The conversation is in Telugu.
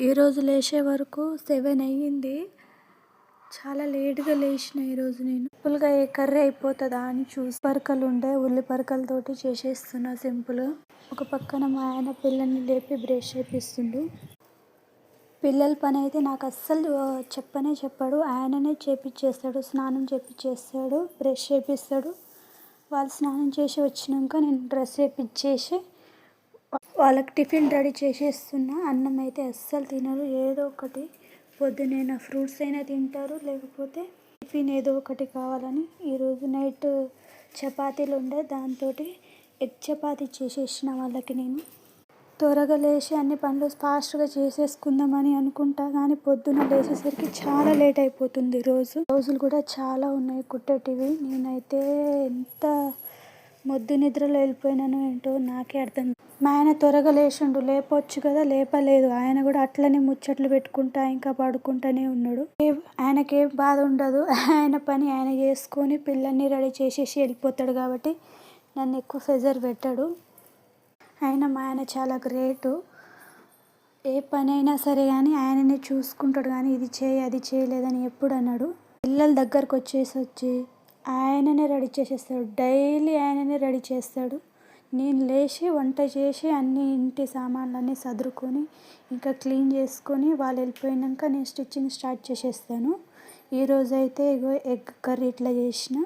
ఈరోజు లేచే వరకు సెవెన్ అయ్యింది. చాలా లేట్గా లేచిన ఈరోజు నేను. సింపుల్గా ఏ కర్రీ అయిపోతుందా అని చూసి పరకలు ఉండే ఉల్లి పరకలతోటి చేసేస్తున్నా సింపుల్. ఒక పక్కన మా ఆయన పిల్లల్ని లేపి బ్రష్ చేపిస్తుండు. పిల్లల పని అయితే నాకు అస్సలు చెప్పనే చెప్పాడు. ఆయననే చేపిచ్చేస్తాడు స్నానం చేపిచ్చేస్తాడు బ్రష్ చేపిస్తాడు. వాళ్ళు స్నానం చేసి వచ్చినాక నేను డ్రెస్ చేపిచ్చేసి వాళ్ళకి టిఫిన్ రెడీ చేసేస్తున్నా. అన్నం అయితే అస్సలు తినరు. ఏదో ఒకటి పొద్దునైనా ఫ్రూట్స్ అయినా తింటారు. లేకపోతే టిఫిన్ ఏదో ఒకటి కావాలని ఈరోజు నైట్ చపాతీలు ఉండే. దాంతో ఎగ్ చపాతీ చేసేసిన వాళ్ళకి నేను. త్వరగా లేచి అన్ని పనులు ఫాస్ట్గా చేసేసుకుందామని అనుకుంటా. కానీ పొద్దున లేచేసరికి చాలా లేట్ అయిపోతుంది రోజు. రోజులు కూడా చాలా ఉన్నాయి. కుట్టేటివి. నేనైతే ఎంత మొద్దు నిద్రలో వెళ్ళిపోయినాను ఏంటో నాకే అర్థం మా ఆయన త్వరగా లేచిండు. లేపొచ్చు కదా లేపలేదు. ఆయన కూడా అట్లనే ముచ్చట్లు పెట్టుకుంటా ఇంకా పడుకుంటానే ఉన్నాడు. ఆయనకేం బాధ ఉండదు. ఆయన పని ఆయన చేసుకొని పిల్లల్ని రెడీ చేసేసి వెళ్ళిపోతాడు కాబట్టి నన్ను ఎక్కువ ప్రెజర్ పెట్టాడు. ఆయన మా ఆయన చాలా గ్రేటు. ఏ పని అయినా సరే కానీ ఆయననే చూసుకుంటాడు. కానీ ఇది చేయి అది చేయలేదని ఎప్పుడు అన్నాడు. పిల్లల దగ్గరకు వచ్చేసి వచ్చి ఆయననే రెడీ చేసేస్తాడు. డైలీ ఆయననే రెడీ చేస్తాడు. నేను లేచి వంట చేసి అన్ని ఇంటి సామాన్లన్నీ సదురుకొని ఇంకా క్లీన్ చేసుకొని వాళ్ళు వెళ్ళిపోయాక నేను స్టిచ్చింగ్ స్టార్ట్ చేసేస్తాను. ఈరోజు అయితే ఇగో ఎగ్ కర్రీ ఇట్లా చేసిన.